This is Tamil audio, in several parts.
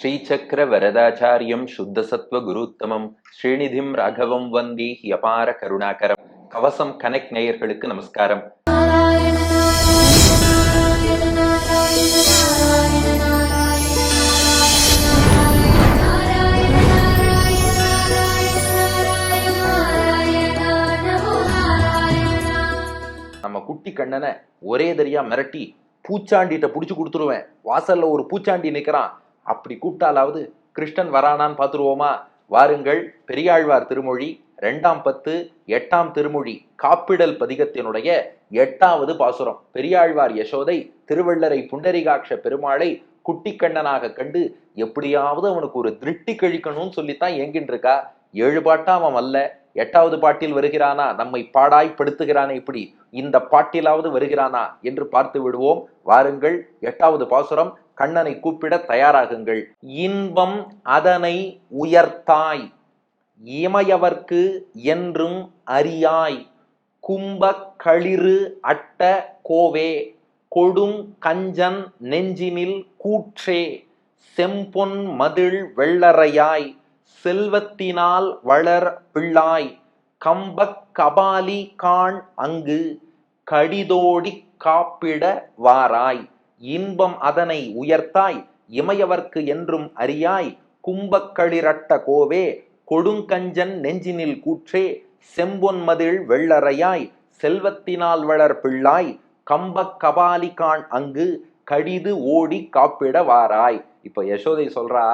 ஸ்ரீசக்கர வரதாச்சாரியம் சுத்தசத்வ குருத்தமம். ஸ்ரீநிதிம் ராகவம் வந்தி அபார கருணாகரம். கவசம் கனெக்ட் நேயர்களுக்கு நமஸ்காரம். நம்ம குட்டி கண்ணனை ஒரே தரியா மிரட்டி பூச்சாண்டிட்ட புடிச்சு கொடுத்துருவேன். வாசல்ல ஒரு பூச்சாண்டி நிக்கிறான். அப்படி கூப்பிட்டாலாவது கிருஷ்ணன் வரானான்னு பார்த்துருவோமா? வாருங்கள் பெரியாழ்வார் திருமொழி ரெண்டாம் பத்து எட்டாம் திருமொழி காப்பிடல் பதிகத்தினுடைய எட்டாவது பாசுரம். பெரியாழ்வார் யசோதை திருவள்ளரை புண்டரிகாட்ச பெருமாளை குட்டி கண்ணனாக கண்டு எப்படியாவது அவனுக்கு ஒரு திருட்டி கழிக்கணும்னு சொல்லித்தான் ஏங்கின்னு இருக்கா ஏழு பாட்டா அவன் அல்ல. எட்டாவது பாட்டில் வருகிறானா? நம்மை பாடாய் படுத்துகிறானே இப்படி. இந்த பாட்டிலாவது வருகிறானா? என்று பார்த்து விடுவோம். வாருங்கள் எட்டாவது பாசுரம். கண்ணனை கூப்பிட தயாராகுங்கள். இன்பம் அதனை உயர்த்தாய். இமையவர்க்கு என்றும் அறியாய். கும்பக் களிறு அட்ட கோவே. கொடும் கஞ்சன் நெஞ்சினில் கூற்றே. செம்பொன் மதிள் வெள்ளறையாய் செல்வத்தினால் வளர் பிள்ளாய் கம்பக் கபாலி காண் அங்கு கடிதோடி காப்பிட வாராய். இன்பம் அதனை உயர்த்தாய் இமையவர்க்கு என்றும் அறியாய். கும்பக்களிரட்ட கோவே கொடுங்கஞ்சன் நெஞ்சினில் கூற்றே செம்பொன்மதில் வெள்ளறையாய் செல்வத்தினால் வளர் பிள்ளாய் கம்பக் கபாலி காண் அங்கு கடிது ஓடி காப்பிட வாராய். இப்போ யசோதை சொல்றா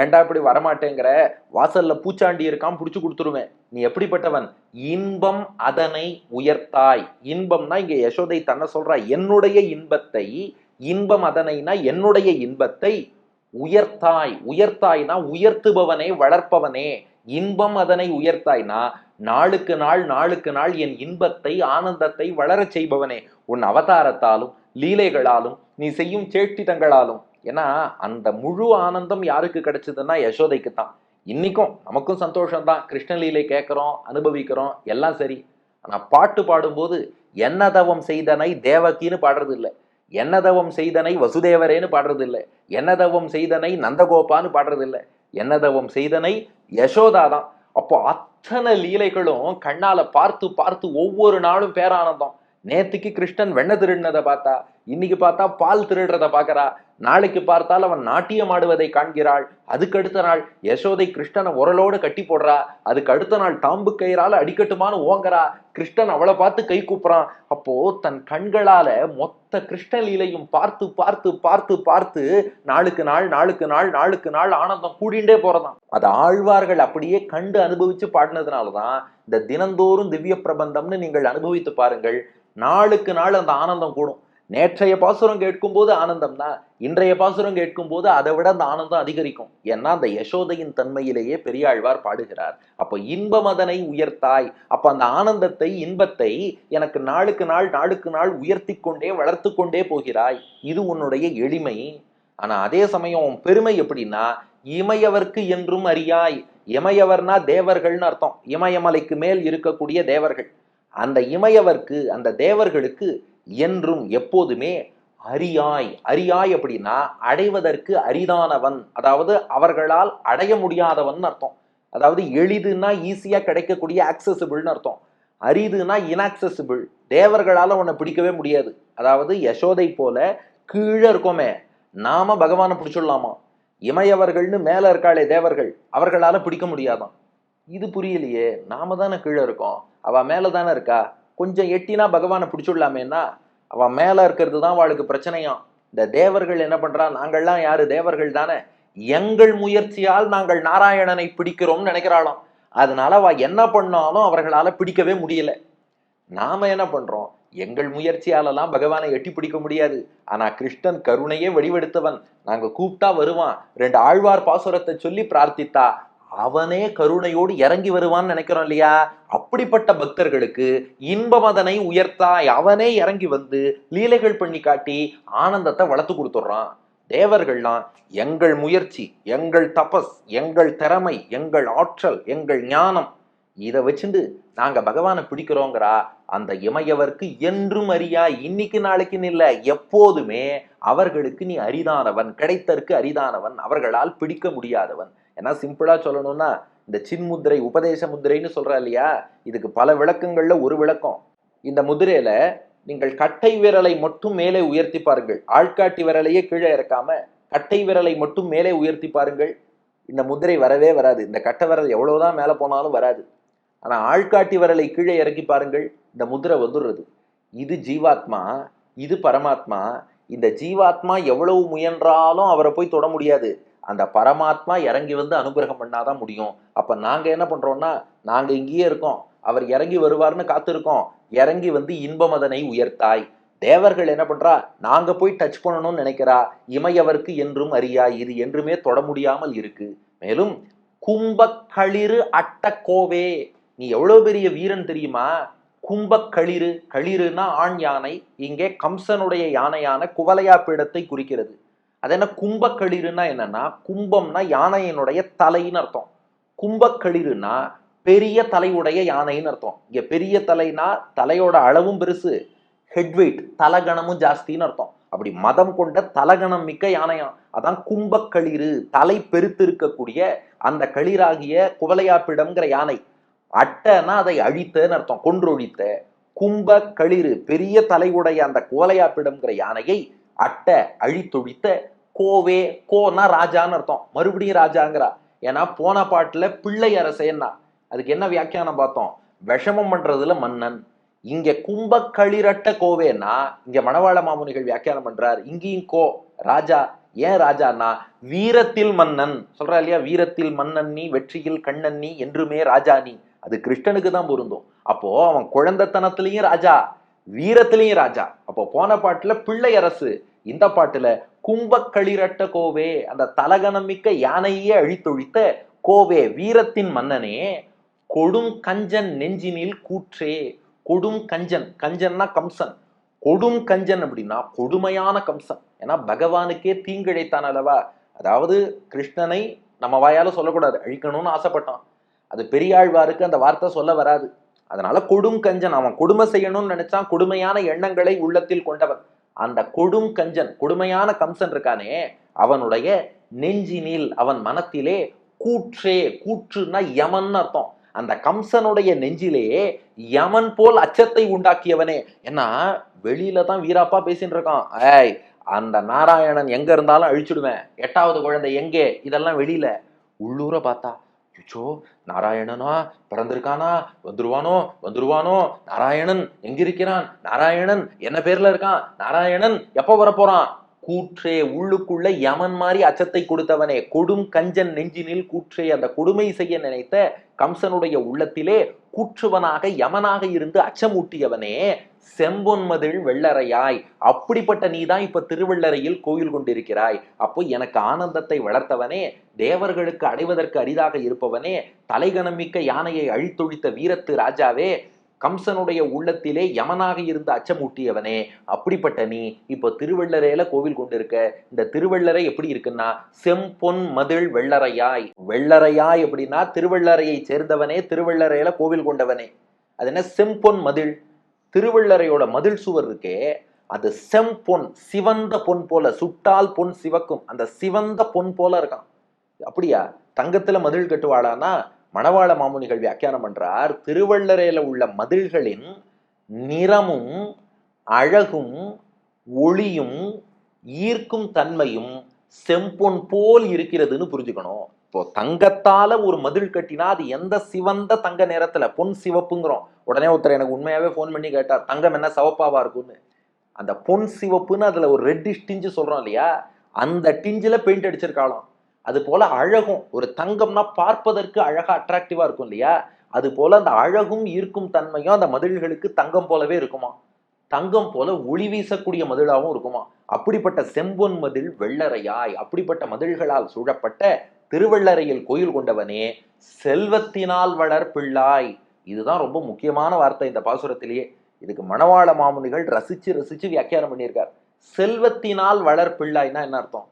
ஏன்டா இப்படி வரமாட்டேங்கிற? வாசல்ல பூச்சாண்டி இருக்கான் பிடிச்சு கொடுத்துருவேன். நீ எப்படிப்பட்டவன்? இன்பம் அதனை உயர்த்தாய். இன்பம்னா இங்க யசோதை தன்னை சொல்றா என்னுடைய இன்பத்தை இன்பம் அதனைனா என்னுடைய இன்பத்தை உயர்த்தாய். உயர்த்தாய்னா உயர்த்துபவனே வளர்ப்பவனே. இன்பம் அதனை உயர்த்தாய்னா நாளுக்கு நாள் நாளுக்கு நாள் என் இன்பத்தை ஆனந்தத்தை வளரச் செய்பவனே. உன் அவதாரத்தாலும் லீலைகளாலும் நீ செய்யும் சேட்டிதங்களாலும் ஏன்னா அந்த முழு ஆனந்தம் யாருக்கு கிடைச்சதுன்னா யசோதைக்கு தான் இன்னைக்கும் நமக்கும் சந்தோஷம் தான் கிருஷ்ணலீலை கேட்குறோம் அனுபவிக்கிறோம் எல்லாம் சரி. ஆனால் பாட்டு பாடும்போது என்ன தவம் செய்தனை தேவகின்னு பாடுறது இல்லை என்ன தவம் செய்தனை வசுதேவரேன்னு பாடுறது இல்லை என்ன தவம் செய்தனை நந்தகோபான்னு பாடுறது இல்லை என்ன தவம் செய்தனை யசோதா தான் அப்போ அத்தனை லீலைகளும் கண்ணால பார்த்து பார்த்து ஒவ்வொரு நாளும் பேரானந்தம். நேத்துக்கு கிருஷ்ணன் வெண்ண திருடினதை பார்த்தா இன்னைக்கு பார்த்தா பால் திருடுறத பார்க்கறா. நாளைக்கு பார்த்தால் அவன் நாட்டியம் ஆடுவதை காண்கிறாள். அதுக்கு அடுத்த நாள் யசோதை கிருஷ்ணனை உரலோடு கட்டி போடுறா. அதுக்கு அடுத்த நாள் தாம்பு கயிறால அடிக்கட்டுமான்னு ஓங்கறா. கிருஷ்ணன் அவளை பார்த்து கை கூப்புறான். அப்போ தன் கண்களால மொத்த கிருஷ்ணலீலையும் பார்த்து பார்த்து பார்த்து பார்த்து நாளுக்கு நாள் நாளுக்கு நாள் நாளுக்கு நாள் ஆனந்தம் கூடிண்டே போறதான் அது ஆழ்வார்கள் அப்படியே கண்டு அனுபவிச்சு பாடினதுனாலதான் இந்த தினந்தோறும் திவ்ய பிரபந்தம்னு நீங்கள் அனுபவித்து பாருங்கள். நாளுக்கு நாள் அந்த ஆனந்தம் கூடும். நேற்றைய பாசுரம் கேட்கும்போது ஆனந்தம்னா இன்றைய பாசுரம் கேட்கும்போது அதை விட அந்த ஆனந்தம் அதிகரிக்கும். ஏன்னா அந்த யசோதையின் தன்மையிலேயே பெரியாழ்வார் பாடுகிறார். அப்போ இன்பம் அதனை உயர்த்தாய். அப்போ அந்த ஆனந்தத்தை இன்பத்தை எனக்கு நாளுக்கு நாள் நாளுக்கு நாள் உயர்த்தி கொண்டே வளர்த்து கொண்டே போகிறாய். இது உன்னுடைய எளிமை. ஆனால் அதே சமயம் உன் பெருமை எப்படின்னா இமையவர்க்கு என்றும் அறியாய். இமையவர்னா தேவர்கள்னு அர்த்தம். இமயமலைக்கு மேல் இருக்கக்கூடிய தேவர்கள். அந்த இமையவர்க்கு அந்த தேவர்களுக்கு என்றும் எப்போதுமே அரியாய் அரியாய் அப்படின்னா அடைவதற்கு அரிதானவன். அதாவது அவர்களால் அடைய முடியாதவன் அர்த்தம். அதாவது எளிதுன்னா ஈஸியாக கிடைக்கக்கூடிய ஆக்சசிபிள்னு அர்த்தம். அரிதுன்னா இன்ஆக்சசிபிள் தேவர்களால் உன்னை பிடிக்கவே முடியாது. அதாவது யசோதை போல கீழே இருக்கோமே. நாம பகவானை பிடிச்சிடலாமா? இமையவர்கள்னு மேலே இருக்காளே தேவர்கள். அவர்களால் பிடிக்க முடியாதான். இது புரியலையே. நாம தானே கீழே இருக்கோம். அவள் மேலே தானே இருக்கா? கொஞ்சம் எட்டினா பகவானை பிடிச்சிடலாமேன்னா அவன் மேலே இருக்கிறது தான் அவளுக்கு பிரச்சனையாம். இந்த தேவர்கள் என்ன பண்ணுறான் நாங்கள்லாம் யாரு? தேவர்கள் தானே. எங்கள் முயற்சியால் நாங்கள் நாராயணனை பிடிக்கிறோம்னு நினைக்கிறாளாம். அதனால அவ என்ன பண்ணாலும் அவர்களால் பிடிக்கவே முடியல. நாம என்ன பண்றோம்? எங்கள் முயற்சியாலெல்லாம் பகவானை எட்டி பிடிக்க முடியாது. ஆனா கிருஷ்ணன் கருணையே வடிவெடுத்தவன். நாங்க கூப்பிட்டா வருவான். ரெண்டு ஆழ்வார் பாசுரத்தை சொல்லி பிரார்த்தித்தா அவனே கருணையோடு இறங்கி வருவான்னு நினைக்கிறோம் இல்லையா? அப்படிப்பட்ட பக்தர்களுக்கு இன்பமதனை உயர்த்தாய் அவனே இறங்கி வந்து லீலைகள் பண்ணி காட்டி ஆனந்தத்தை வளர்த்து கொடுத்துட்றான். தேவர்கள்லாம் எங்கள் முயற்சி எங்கள் தபஸ் எங்கள் திறமை எங்கள் ஆற்றல் எங்கள் ஞானம் இதை வச்சுண்டு நாங்க பகவானை பிடிக்கிறோங்கிறா அந்த இமையவர்க்கு என்றும் அறியா இன்னைக்கு நாளைக்குன்னு இல்லை எப்போதுமே அவர்களுக்கு நீ அரிதானவன் கிடைத்தற்கு அரிதானவன் அவர்களால் பிடிக்க முடியாதவன். ஏன்னா சிம்பிளாக சொல்லணும்னா இந்த சின்முத்திரை உபதேச முத்திரைன்னு சொல்கிறா இல்லையா? இதுக்கு பல விளக்கங்களில் ஒரு விளக்கம். இந்த முதிரையில் நீங்கள் கட்டை விரலை மட்டும் மேலே உயர்த்தி பாருங்கள். ஆள்காட்டி விரலையே கீழே இறக்காம கட்டை விரலை மட்டும் மேலே உயர்த்தி பாருங்கள். இந்த முதிரை வரவே வராது. இந்த கட்டை விரல் எவ்வளோதான் மேலே போனாலும் வராது. ஆனால் ஆள்காட்டி விரலை கீழே இறக்கி பாருங்கள். இந்த முதிரை வந்துடுறது. இது ஜீவாத்மா இது பரமாத்மா. இந்த ஜீவாத்மா எவ்வளவு முயன்றாலும் அவரை போய் தொட முடியாது. அந்த பரமாத்மா இறங்கி வந்து அனுகிரகம் பண்ணாதான் முடியும். அப்போ நாங்கள் என்ன பண்ணுறோன்னா நாங்கள் இங்கேயே இருக்கோம். அவர் இறங்கி வருவார்னு காத்திருக்கோம். இறங்கி வந்து இன்பமதனை உயர்த்தாய். தேவர்கள் என்ன பண்றா நாங்க போய் டச் பண்ணணும்னு நினைக்கிறா. இமையவர்க்கு என்றும் அறியா இது என்றுமே தொட முடியாமல் இருக்கு. மேலும் கும்பக்களிறு அட்டக்கோவே நீ எவ்வளவு பெரிய வீரன் தெரியுமா? கும்பக்களிறு களிறுனா ஆண் யானை இங்கே கம்சனுடைய யானையான குவலையா பீடத்தை குறிக்கிறது. அது என்ன கும்பக்களிறுனா என்னன்னா கும்பம்னா யானையினுடைய தலைன்னு அர்த்தம். கும்பக்களிறுனா பெரிய தலையுடைய யானைன்னு அர்த்தம். இங்க பெரிய தலைனா தலையோட அளவும் பெருசு ஹெட் வெயிட் தலகணமும் ஜாஸ்தின்னு அர்த்தம். அப்படி மதம் கொண்ட தலகணம் மிக்க யானையாம் அதான் கும்பக்களிறு தலை பெருத்து இருக்கக்கூடிய அந்த களிராகிய குவலையாப்பிடம்ங்கிற யானை. அட்டைனா அதை அழித்தன்னு அர்த்தம் கொன்றொழித்த கும்ப களிறு பெரிய தலையுடைய அந்த குவலையாப்பிடம்ங்கிற யானையை அட்ட அழித்தொழித்த கோவே கோனா ராஜான்னு அர்த்தம். மறுபடியும் ராஜாங்கிறா. ஏன்னா போன பாட்டுல பிள்ளை அரசேன்னா அதுக்கு என்ன வியாக்கியானம் பார்த்தோம்? விஷமம் பண்றதுல மன்னன். இங்க கும்பக்களிரட்ட கோவேன்னா இங்க மணவாள மாமுனிகள் வியாக்கியானம் பண்றார். இங்கேயும் கோ ராஜா. ஏன் ராஜானா வீரத்தில் மன்னன். சொல்றா இல்லையா? வீரத்தில் மன்னன் நீ வெற்றியில் கண்ணன் நீ என்றுமே ராஜா நீ அது கிருஷ்ணனுக்கு தான் பொருந்தும். அப்போ அவன் குழந்தைத்தனத்திலையும் ராஜா வீரத்திலையும் ராஜா. அப்போ போன பாட்டுல பிள்ளை அரசு. இந்த பாட்டுல கும்பக்களிரட்ட கோவே அந்த தலகணம் மிக்க யானையே அழித்தொழித்த கோவே வீரத்தின் மன்னனே கொடும் கஞ்சன் நெஞ்சினில் கூற்றே. கொடும் கஞ்சன் கஞ்சன்னா கம்சன். கொடும் கஞ்சன் அப்படின்னா கொடுமையான கம்சன். ஏன்னா பகவானுக்கே தீங்கிழைத்தான் அல்லவா? அதாவது கிருஷ்ணனை நம்ம வாயால சொல்லக்கூடாது. அழிக்கணும்னு ஆசைப்பட்டான். அது பெரியாழ்வாருக்கு அந்த வார்த்தை சொல்ல வராது. அதனால கொடும் கஞ்சன் அவன் கொடுமை செய்யணும்னு நினைச்சான். கொடுமையான எண்ணங்களை உள்ளத்தில் கொண்டவன். அந்த கொடும் கஞ்சன் கொடுமையான கம்சன் இருக்கானே அவனுடைய நெஞ்சினில் அவன் மனத்திலே கூற்றே கூற்றுன்னா யமன் அர்த்தம். அந்த கம்சனுடைய நெஞ்சிலே யமன் போல் அச்சத்தை உண்டாக்கியவனே. ஏன்னா வெளியில தான் வீராப்பா பேசிட்டு இருக்கான். ஏய் அந்த நாராயணன் எங்க இருந்தாலும் அழிச்சுடுவேன். எட்டாவது குழந்தை எங்கே? இதெல்லாம் வெளியில. உள்ளூர பார்த்தா. அச்சோ நாராயணனா பிறந்திருக்கானா வந்துருவானோ வந்துருவானோ நாராயணன் எங்கிருக்கிறான் நாராயணன் என்ன பேர்ல இருக்கான் நாராயணன் எப்ப வரப்போறான்? கூற்றே உள்ளுக்குள்ள யமன் மாதிரி அச்சத்தை கொடுத்தவனே கொடும் கஞ்சன் நெஞ்சினில் கூற்றே அந்த கொடுமை செய்ய நினைத்த கம்சனுடைய உள்ளத்திலே கூற்றுவனாக யமனாக இருந்து அச்சமூட்டியவனே செம்பொன்மதில் வெள்ளறையாய் அப்படிப்பட்ட நீதான் இப்ப திருவள்ளரையில் கோயில் கொண்டிருக்கிறாய். அப்போ எனக்கு ஆனந்தத்தை வளர்த்தவனே தேவர்களுக்கு அடைவதற்கு அரிதாக இருப்பவனே தலைகணமிக்க யானையை அழித்தொழித்த வீரத்து ராஜாவே கம்சனுடைய உள்ளத்திலே யமனாக இருந்து அச்சமூட்டியவனே. அப்படிப்பட்ட நீ இப்போ திருவள்ளரையில கோவில் கொண்டிருக்க இந்த திருவள்ளரை எப்படி இருக்குன்னா செம்பொன் மதில் வெள்ளறையாய் வெள்ளறையாய் அப்படின்னா திருவள்ளரையை சேர்ந்தவனே திருவள்ளரையில கோவில் கொண்டவனே. அது என்ன? செம்பொன் மதில் திருவள்ளரையோட மதில் சுவர் இருக்கே அது செம்பொன் சிவந்த பொன் போல சுட்டால் பொன் சிவக்கும். அந்த சிவந்த பொன் போல இருக்கான். அப்படியா? தங்கத்துல மதில் கட்டுவாளானா மணவாள மாமுனிகள் வியாக்கியானம் பண்றார். திருவள்ளரையில உள்ள மதில்களின் நிறமும் அழகும் ஒளியும் ஈர்க்கும் தன்மையும் செம்பொன் போல் இருக்கிறதுன்னு புரிஞ்சுக்கணும். இப்போ தங்கத்தால ஒரு மதில் கட்டினா அது எந்த சிவந்த தங்க நிறத்துல பொன் சிவப்புங்கிறோம். உடனே ஒருத்தர் எனக்கு உண்மையாவே ஃபோன் பண்ணி கேட்டார் தங்கம் என்ன சிவப்பாவா இருக்கும்னு? அந்த பொன் சிவப்புன்னு அதுல ஒரு ரெட்டிஷ் டிஞ்சு சொல்றோம் இல்லையா? அந்த டிஞ்சில பெயிண்ட் அடிச்சிருக்காளாம். அது போல அழகும். ஒரு தங்கம்னா பார்ப்பதற்கு அழகா அட்ராக்டிவா இருக்கும் இல்லையா? அது போல அந்த அழகும் ஈர்க்கும் தன்மையும் அந்த மதில்களுக்கு தங்கம் போலவே இருக்குமா? தங்கம் போல ஒளி வீசக்கூடிய மதிலாகவும் இருக்குமா? அப்படிப்பட்ட செம்பொன் மதில் வெள்ளரையாய் அப்படிப்பட்ட மதில்களால் சூழப்பட்ட திருவள்ளரையில் கோயில் கொண்டவனே செல்வத்தினால் வளர் பிள்ளாய். இதுதான் ரொம்ப முக்கியமான வார்த்தை இந்த பாசுரத்திலேயே. இதுக்கு மணவாள மாமுனிகள் ரசிச்சு ரசிச்சு வியாக்கியானம் பண்ணியிருக்கார். செல்வத்தினால் வளர் பிள்ளாய்னா என்ன அர்த்தம்?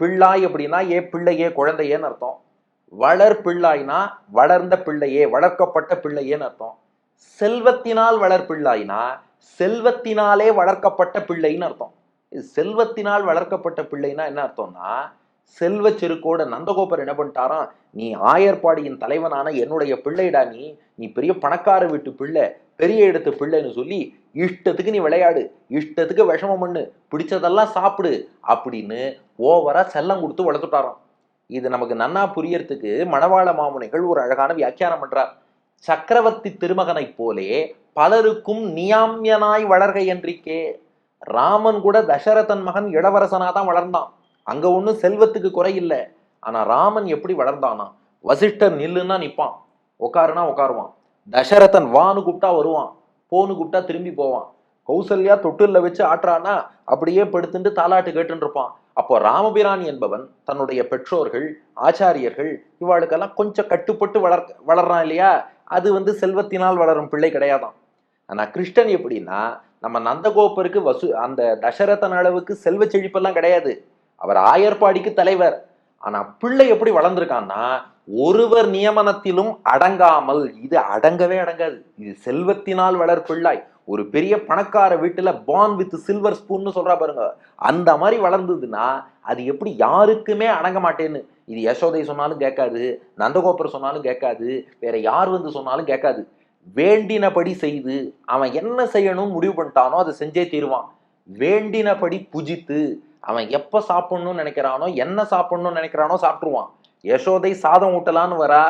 பிள்ளாய் அப்படின்னா ஏ பிள்ளையே குழந்தையேன்னு அர்த்தம். வளர் பிள்ளாய்னா வளர்ந்த பிள்ளையே வளர்க்கப்பட்ட பிள்ளையேன்னு அர்த்தம். செல்வத்தினால் வளர் பிள்ளாய்னா செல்வத்தினாலே வளர்க்கப்பட்ட பிள்ளைன்னு அர்த்தம். இது செல்வத்தினால் வளர்க்கப்பட்ட பிள்ளைனா என்ன அர்த்தம்னா செல்வ செருக்கோட நந்தகோபர் என்ன பண்ணிட்டாராம்? நீ ஆயர்பாடியின் தலைவனான என்னுடைய பிள்ளைடா நீ. நீ பெரிய பணக்கார வீட்டு பிள்ளை பெரிய இடத்து பிள்ளைன்னு சொல்லி இஷ்டத்துக்கு நீ விளையாடு இஷ்டத்துக்கு விஷமம் பண்ணு பிடிச்சதெல்லாம் சாப்பிடு அப்படின்னு ஓவரா செல்லம் கொடுத்து வளர்த்துட்டாராம். இது நமக்கு நன்னா புரியறதுக்கு மணவாள மாமுனிகள் ஒரு அழகான வியாக்கியானம் பண்றார். சக்கரவர்த்தி திருமகனைப் போலே பலருக்கும் நியாமியனாய் வளர்க என்றிக்கே. ராமன் கூட தசரதன் மகன் இளவரசனா தான் வளர்ந்தான். அங்கே ஒன்றும் செல்வத்துக்கு குறை இல்லை. ஆனால் ராமன் எப்படி வளர்ந்தானா? வசிஷ்டர் நில்லுன்னா நிற்பான் உட்காருனா உட்காருவான் தசரதன் வான்னு கூப்பிட்டா வருவான். போன்னு கூப்பிட்டா திரும்பி போவான். கௌசல்யா தொட்டிலில் வச்சு ஆட்டுறானா அப்படியே படுத்துட்டு தாலாட்டு கேட்டுருப்பான் இருப்பான். அப்போ ராமபிரான் என்பவன் தன்னுடைய பெற்றோர்கள் ஆச்சாரியர்கள் இவாளுக்கெல்லாம் கொஞ்சம் கட்டுப்பட்டு வளர் வளர்றான் இல்லையா? அது வந்து செல்வத்தினால் வளரும் பிள்ளை கிடையாதான். ஆனால் கிருஷ்ணன் எப்படின்னா நம்ம நந்தகோபருக்கு வசு அந்த தசரதன் அளவுக்கு செல்வ செழிப்பெல்லாம் கிடையாது. அவர் ஆயர்பாடிக்கு தலைவர். ஆனா பிள்ளை எப்படி வளர்ந்துருக்கான்னா ஒருவர் நியமனத்திலும் அடங்காமல் இது அடங்கவே அடங்காது. இது செல்வத்தினால் வளர் பிள்ளாய். ஒரு பெரிய பணக்கார வீட்டுல பான் வித் சில்வர் ஸ்பூன்னு சொல்றா பாருங்க. அந்த மாதிரி வளர்ந்ததுன்னா அது எப்படி யாருக்குமே அடங்க மாட்டேன்னு. இது யசோதை சொன்னாலும் கேட்காது நந்தகோபுரம் சொன்னாலும் கேட்காது வேற யார் வந்து சொன்னாலும் கேட்காது. வேண்டினபடி செய்து அவன் என்ன செய்யணும் முடிவு பண்ணிட்டானோ அதை செஞ்சே தீருவான். வேண்டினபடி புஜித்து அவன் எப்ப சாப்பிடணும்னு நினைக்கிறானோ என்ன சாப்பிடணும்னு நினைக்கிறானோ சாப்பிட்டுருவான். யசோதை சாதம் ஊட்டலான்னு வரா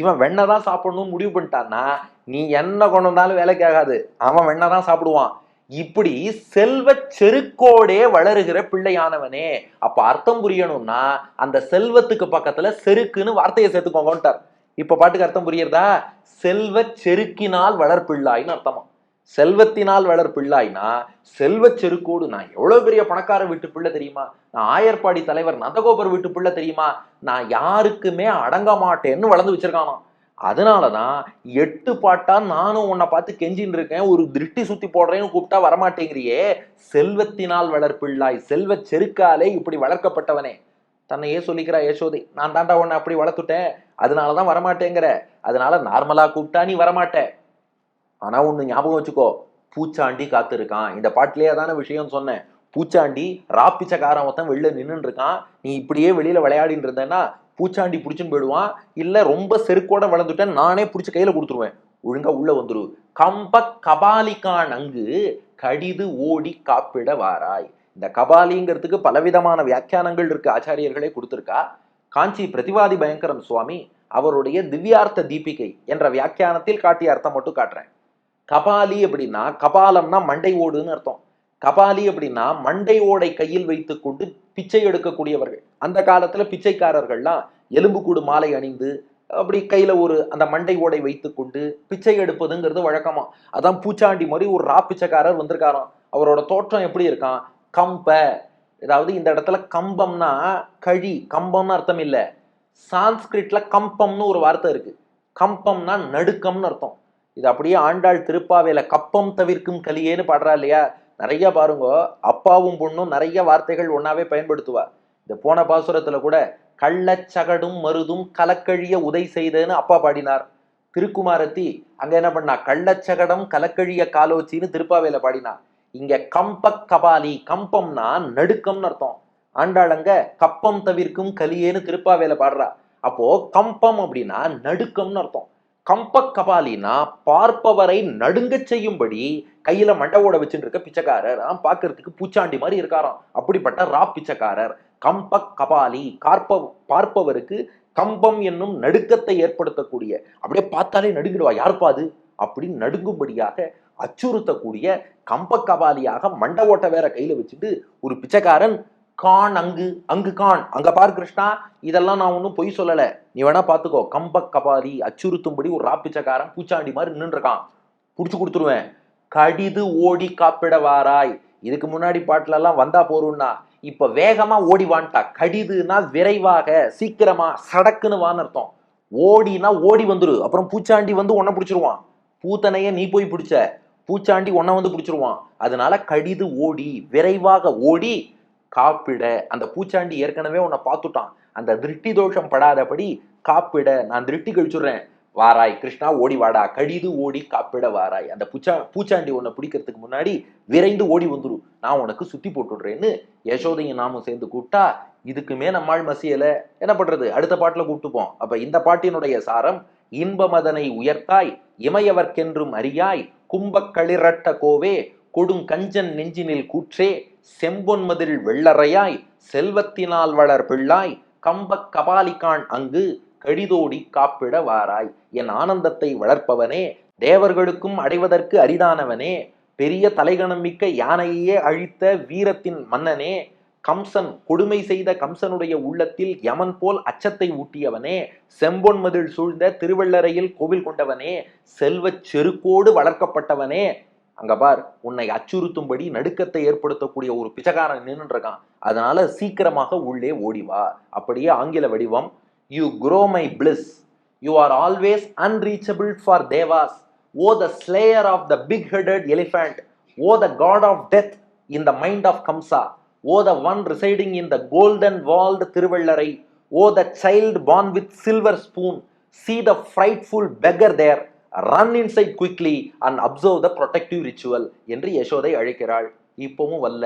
இவன் வெண்ணதான் தான் சாப்பிடணும்னு முடிவு பண்ணிட்டான்னா நீ என்ன கொண்டு வந்தாலும் வேலைக்கு ஆகாது. அவன் வெண்ணதான் தான் சாப்பிடுவான். இப்படி செல்வ செருக்கோடே வளருகிற பிள்ளையானவனே அப்ப அர்த்தம் புரியணும்னா அந்த செல்வத்துக்கு பக்கத்துல செருக்குன்னு வார்த்தையை சேர்த்துக்கோங்கன்ட்டார். இப்ப பாட்டுக்கு அர்த்தம் புரியுறதா? செல்வ செருக்கினால் வளர்ப்பிள்ளாயின்னு அர்த்தமா. செல்வத்தினால் வளர் பிள்ளாய்னா செல்வ செருக்கோடு நான் எவ்வளவு பெரிய பணக்கார வீட்டு பிள்ளை தெரியுமா? நான் ஆயர்பாடி தலைவர் நந்தகோபர் வீட்டு பிள்ளை தெரியுமா? நான் யாருக்குமே அடங்க மாட்டேன்னு வளர்ந்து வச்சிருக்கானாம். அதனாலதான் எட்டு பாட்டா நானும் உன்னை பார்த்து கெஞ்சின்னு இருக்கேன் ஒரு திருஷ்டி சுத்தி போடுறேன்னு கூப்பிட்டா வரமாட்டேங்கிறியே. செல்வத்தினால் வளர்ப்பிள்ளாய் செல்வ செருக்காலே இப்படி வளர்க்கப்பட்டவனே. தன்னையே சொல்லிக்கிறா யசோதை நான் தாண்டா உன்னை அப்படி வளர்த்துட்டேன் அதனாலதான் வரமாட்டேங்கிற. அதனால நார்மலா கூப்பிட்டா நீ வரமாட்டேன் ஆனா ஒன்று ஞாபகம் வச்சுக்கோ பூச்சாண்டி காத்திருக்கான். இந்த பாட்டிலேயே தானே விஷயம் சொன்னேன். பூச்சாண்டி ராப்பிச்சக்காரன் ஒருத்தன் வெளில நின்றுட்டு இருக்கான் நீ இப்படியே வெளியில விளையாடிட்டு இருந்தேன்னா பூச்சாண்டி பிடிச்சின்னு போயிடுவான். இல்ல ரொம்ப செருக்கோட வளர்ந்துட்டேன் நானே பிடிச்சி கையில கொடுத்துருவேன். ஒழுங்கா உள்ள வந்துரு. கம்ப கபாலிக்கான் அங்கு கடிது ஓடி காப்பிட வாராய். இந்த கபாலிங்கிறதுக்கு பலவிதமான வியாக்கியானங்கள் இருக்கு ஆச்சாரியர்களே கொடுத்துருக்கா. காஞ்சி பிரதிவாதி பயங்கரம் சுவாமி அவருடைய திவ்யார்த்த தீபிகை என்ற வியாக்கியானத்தில் காட்டிய அர்த்தம் மட்டும் காட்டுறேன். கபாலி அப்படின்னா கபாலம்னா மண்டை ஓடுன்னு அர்த்தம். கபாலி அப்படின்னா மண்டை ஓடை கையில் வைத்துக்கொண்டு பிச்சை எடுக்கக்கூடியவர்கள். அந்த காலத்துல பிச்சைக்காரர்கள்லாம் எலும்புக்கூடு மாலை அணிந்து அப்படி கையில ஒரு அந்த மண்டை ஓடை வைத்துக்கொண்டு பிச்சை எடுப்பதுங்கிறது வழக்கமா. அதான் பூச்சாண்டி மாதிரி ஒரு ரா பிச்சைக்காரர் வந்திருக்காராம். அவரோட தோற்றம் எப்படி இருக்கான் கம்ப. அதாவது இந்த இடத்துல கம்பம்னா கழி கம்பம்னு அர்த்தம் இல்லை. சான்ஸ்கிரிட்ல கம்பம்னு ஒரு வார்த்தை இருக்கு. கம்பம்னா நடுக்கம்னு அர்த்தம். இது அப்படியே ஆண்டாள் திருப்பாவையில கப்பம் தவிர்க்கும் கலியேன்னு பாடுறா இல்லையா? நிறைய பாருங்க அப்பாவும் பொண்ணும் நிறைய வார்த்தைகள் ஒன்னாவே பயன்படுத்துவா. இந்த போன பாசுரத்துல கூட கள்ளச்சகடும் மருதும் கலக்கழிய உதை செய்தேன்னு அப்பா பாடினார். திருக்குமாரத்தி அங்க என்ன பண்ணா கள்ளச்சகடம் கலக்கழிய காலோச்சின்னு திருப்பாவையில பாடினா. இங்க கம்ப கபாலி கம்பம்னா நடுக்கம்னு அர்த்தம். ஆண்டாள் கப்பம் தவிர்க்கும் கலியேன்னு திருப்பாவையில பாடுறா. அப்போ கம்பம் அப்படின்னா நடுக்கம்னு அர்த்தம். கம்ப கபாலினா பார்ப்பவரை நடுங்கச் செய்யும்படி கையில மண்டவோட வச்சுட்டு இருக்க பிச்சைக்காரர் ஆனா பார்க்கிறதுக்கு பூச்சாண்டி மாதிரி இருக்காராம். அப்படிப்பட்ட ரா பிச்சைக்காரர். கம்ப கபாலி கார்ப்ப பார்ப்பவருக்கு கம்பம் என்னும் நடுக்கத்தை ஏற்படுத்தக்கூடிய அப்படியே பார்த்தாலே நடுங்கிடுவா யாருப்பா அது? அப்படின்னு நடுங்கும்படியாக அச்சுறுத்தக்கூடிய கம்ப கபாலியாக மண்ட ஓட்ட வேற கையில வச்சுட்டு ஒரு பிச்சைக்காரன் கான் அங்கு அங்கு கான். அங்க பார் கிருஷ்ணா இதெல்லாம் நான் ஒன்றும் பொய் சொல்லல. நீ வேணா பாத்துக்கோ. கம்ப கபாலி அச்சுறுத்தும்படி ஒரு ராப்பிச்சக்காரன் பூச்சாண்டி மாதிரி நின்றுருக்கான். புடிச்சு கொடுத்துருவேன். கடிது ஓடி காப்பிட வாராய். இதுக்கு முன்னாடி பாட்டுல எல்லாம் வந்தா போறோம்னா இப்ப வேகமா ஓடி வான்ட்டா. கடிதுன்னா விரைவாக சீக்கிரமா சடக்குன்னு வான்னு அர்த்தம். ஓடினா ஓடி வந்துரு. அப்புறம் பூச்சாண்டி வந்து உன்னை பிடிச்சிருவான். பூத்தனைய நீ போய் பிடிச்ச. பூச்சாண்டி உன்னை வந்து பிடிச்சிருவான். அதனால கடிது ஓடி விரைவாக ஓடி காப்பிட அந்த பூச்சாண்டி ஏற்கனவே உன்னை பார்த்துட்டான். அந்த திருஷ்டி தோஷம் படாதபடி காப்பிட நான் திருஷ்டி கழிச்சுடுறேன். வாராய் கிருஷ்ணா ஓடி வாடா. கடிது ஓடி காப்பிட வாராய். அந்த பூச்சா பூச்சாண்டி உன்னை பிடிக்கிறதுக்கு முன்னாடி விரைந்து ஓடி வந்துடும் நான் உனக்கு சுத்தி போட்டுடுறேன்னு யசோதையும் நாமும் சேர்ந்து கூப்பிட்டா இதுக்குமே நம்மால் மசியல என்ன பண்றது? அடுத்த பாட்டுல கூப்பிட்டுப்போம். அப்ப இந்த பாட்டினுடைய சாரம் இன்பமதனை உயர்த்தாய் இமையவர்க்கென்றும் அறியாய் கும்பக்களிரட்ட கோவே கொடுங்கஞ்சன் நெஞ்சினில் கூற்றே செம்பொன்மதில் வெள்ளறையாய் செல்வத்தினால் வளர் பிள்ளாய் கம்ப கபாலிகான் அங்கு கடிதோடி காப்பிட வாராய். என் ஆனந்தத்தை வளர்ப்பவனே தேவர்களுக்கும் அடைவதற்கு அரிதானவனே பெரிய தலைகணம் மிக்க யானையே அழித்த வீரத்தின் மன்னனே கம்சன் கொடுமை செய்த கம்சனுடைய உள்ளத்தில் யமன் போல் அச்சத்தை ஊட்டியவனே செம்பொன்மதில் சூழ்ந்த திருவள்ளரையில் கோவில் கொண்டவனே செல்வச் செருக்கோடு வளர்க்கப்பட்டவனே அங்க பார் உன்னை அச்சுறுத்தும்படி நடுக்கத்தை ஏற்படுத்தக்கூடிய ஒரு பிச்சைக்காரன் நின்று இருக்கான் அதனால சீக்கிரமாக உள்ளே ஓடி வா. அப்படியே ஆங்கில வடிவம் you grow my bliss you are always unreachable for Devas oh the slayer of the big headed elephant oh the god of death in the mind of Kamsa oh the one residing in the golden vault Thiruvellarai. Oh the child born with silver spoon see the frightful beggar there run inside quickly and observe the protective ritual என்று யசோதை அழைக்கிறாள். இப்பவும் வல்ல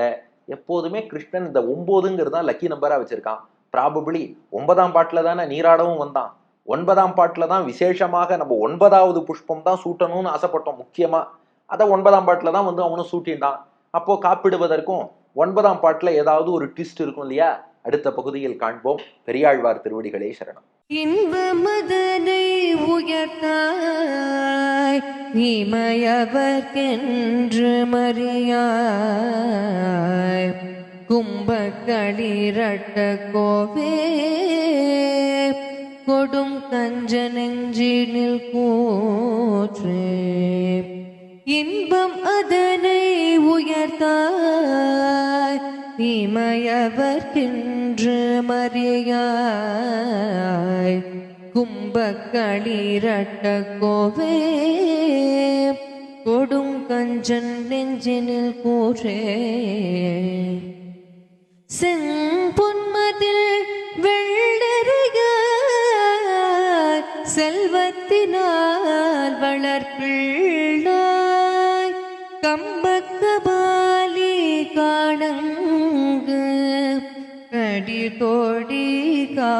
எப்போதுமே கிருஷ்ணன் இந்த ஒம்போதுங்கிறது தான் லக்கி நம்பராக வச்சிருக்கான். ப்ராபபிளி ஒன்பதாம் பாட்டில் தானே நீராடவும் வந்தான். ஒன்பதாம் பாட்டில் தான் விசேஷமாக நம்ம ஒன்பதாவது புஷ்பம் தான் சூட்டணும்னு ஆசைப்பட்டோம் முக்கியமாக அதை ஒன்பதாம் பாட்டில் தான் வந்து அவனும் சூட்டின்டான் அப்போது காப்பிடுவதற்கும் ஒன்பதாம் பாட்டில் ஏதாவது ஒரு ட்விஸ்ட் இருக்கும் இல்லையா? அடுத்த பகுதியில் காண்போம். பெரியாழ்வார் திருவடிகளே சரணம். இன்பமதனை உயர்த்தாய் நீமயவர்க்கென்று மறியாய். கும்பக்களிரட்ட கோவே கொடும் கஞ்ச நெஞ்சினில் கூற்றே. இன்பம் அதனை உயர்த்தாய் இமயவர்கின்று மறியாய் கும்பக்களிரட்ட கோவே. கொடும் கஞ்சன் நெஞ்சினில் கூறே செம்பொன்மதில்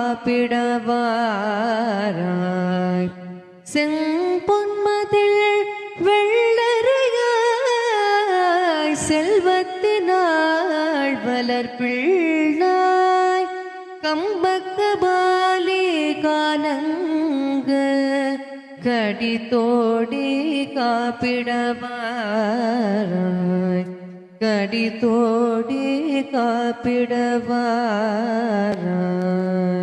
காப்பிடவாராய் செம்பொன்மதில் வெள்ளறையாய் செல்வத்தினாள் வளர்ப்பிள்ளாய். கம்பக்கபாலி காணங்க கடித்தோடி காப்பிடவாராய். கடித்தோடி காப்பிடவாராய்.